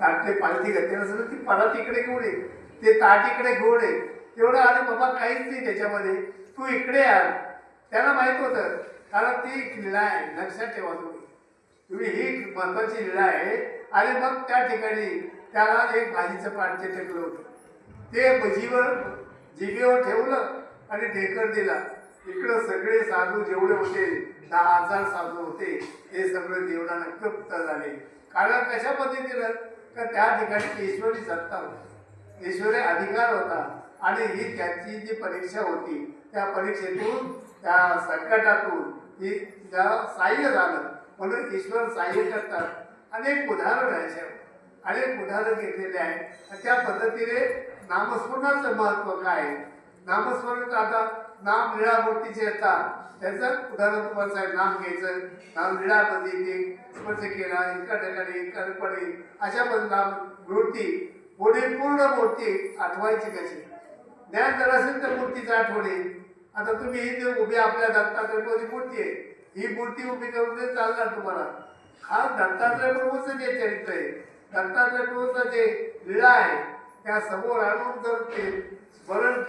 ताटले पालथी घातली. नसेल ती परात इकडे घेऊन ये. ते ताट इकडे घेऊन ये. तेवढं अरे बाबा काहीच नाही त्याच्यामध्ये. तू इकडे आण. त्याला माहीत होतं. कारण ती एक लीळा आहे. लक्षात ठेवा तुम्ही. तुम्ही ही महत्वाची लीळा आहे. आणि मग त्या ठिकाणी त्याला एक भाजीचं पाठचे टेकलं होतं. ते भजीवर जिभेवर ठेवलं आणि ढेकर दिला. इकडं सगळे साधू जेवढे होते दहा हजार साधू होते हे सगळे देवळानं तृप्त झाले. कारण कशा पद्धतीनं? का त्या ठिकाणी ईश्वरी सत्ता होती. ईश्वरी अधिकार होता. आणि ही त्याची जी परीक्षा होती त्या परीक्षेतून त्या संकटातून ही त्या साह्य झालं म्हणून ईश्वर साह्य करतात. अनेक उदाहरण आहे अनेक उदाहरण घेतलेले आहे त्या पद्धतीने नामस्मरणाचं महत्त्व काय आहे? नामस्मरण आता नाम लीळामूर्तीचे येतात त्याचं उदाहरण तुम्हाला साहेब नाम घ्यायचं. नाम लीळामध्ये ते स्पर्श केला इतका ठिकाणी इतका पडेल अशा पण नाम मूर्ती पुढे पूर्ण मूर्ती आठवायची कशी? ज्ञान जर असेल तर मूर्तीचं आठवणे. आता तुम्ही ही जे उभी आपल्या दत्तात्रय मूर्ती आहे. ही मूर्ती उभी करून ते चालणार तुम्हाला. हा दत्तात्रय प्रभूचं जे चरित्र आहे दत्तात्रय प्रभूचं जे लीळा आहे त्या समोर आणून जर ते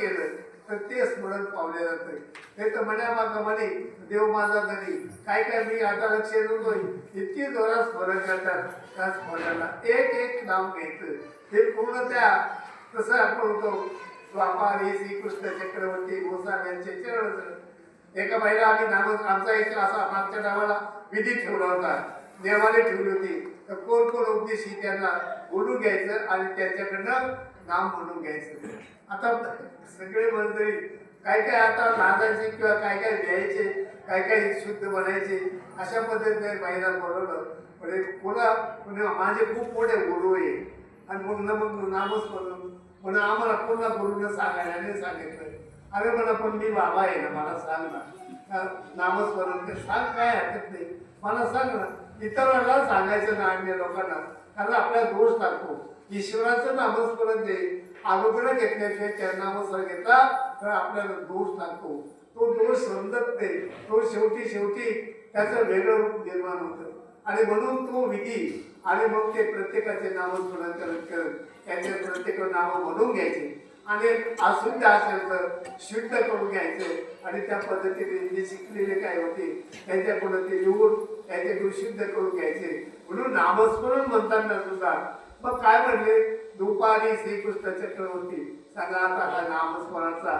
केलं. तर ते स्मरण पावले जातं हे तर म्हण्यामागं म्हणे देव माझा घरी काय काय मी आता लक्ष देतोय इतकी जोरात स्मरण करतात. त्या स्मरणाला एक एक नाव घ्यायचं. हे पूर्ण त्या कसं आपण होतो स्वापारी श्रीकृष्ण चक्रवर्ती गोसावी यांचे चरण एका बाईला आम्ही नाम आमचा एक असा मागच्या नावाला विधी ठेवला होता. देवाने ठेवली होती. तर कोण कोण उपदेशी त्यांना बोलून घ्यायचं आणि त्यांच्याकडनं नाम म्हणून घ्यायचं आता सगळे मंडळी काय काय आता नांदायचे किंवा काय काय लिहायचे काय काय शुद्ध बनायचे अशा पद्धतीने बाईला बोलवलं. म्हणजे कोणा म्हणजे माझे खूप मोठे गुरु आहे. आणि म्हणून मग नामच म्हणून. आम्हाला पूर्ण गुरुनं सांगायला सांगितलं. अरे म्हणा पण मी बाबा आहे ना मला सांग ना. नामस्मरण ते सांग काय हरकत नाही. मला सांग ना. इतरांना सांगायचं ना अन्य लोकांना. कारण आपला दोष लागतो. ईश्वराचं नामस्मरण जे आरोग्य घेतल्याशिवाय त्या नामस्मरण घेतला तर आपल्याला दोष लागतो. तो दोष समजत नाही. तो शेवटी शेवटी त्याचं वेगळं रूप निर्माण होतं. आणि म्हणून तो विधी आणि मग ते प्रत्येकाचे नामस्मरण करत करत त्याचे प्रत्येक नावं म्हणून घ्यायचे. आणि अशुद्ध असेल तर शुद्ध करून घ्यायचं. आणि त्या पद्धतीने जे शिकलेले काय होते त्यांच्याकडून ते लिहून त्याचे शुद्ध करून घ्यायचे. म्हणून नामस्मरण म्हणताना सुद्धा मग काय म्हणले? दुपारी श्रीकृष्ण चक्रवर्ती. सांगा आता हा नामस्मरणाचा.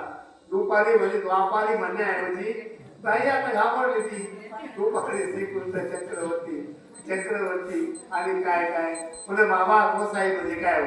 दुपारी म्हणजे द्वापारी म्हणण्याऐवजी ताई आता घाबरली ती. दुपारी श्रीकृष्ण चक्रवर्ती. चक्रवर्ती आणि काय काय? म्हणजे बाबा गोसाई म्हणजे काय?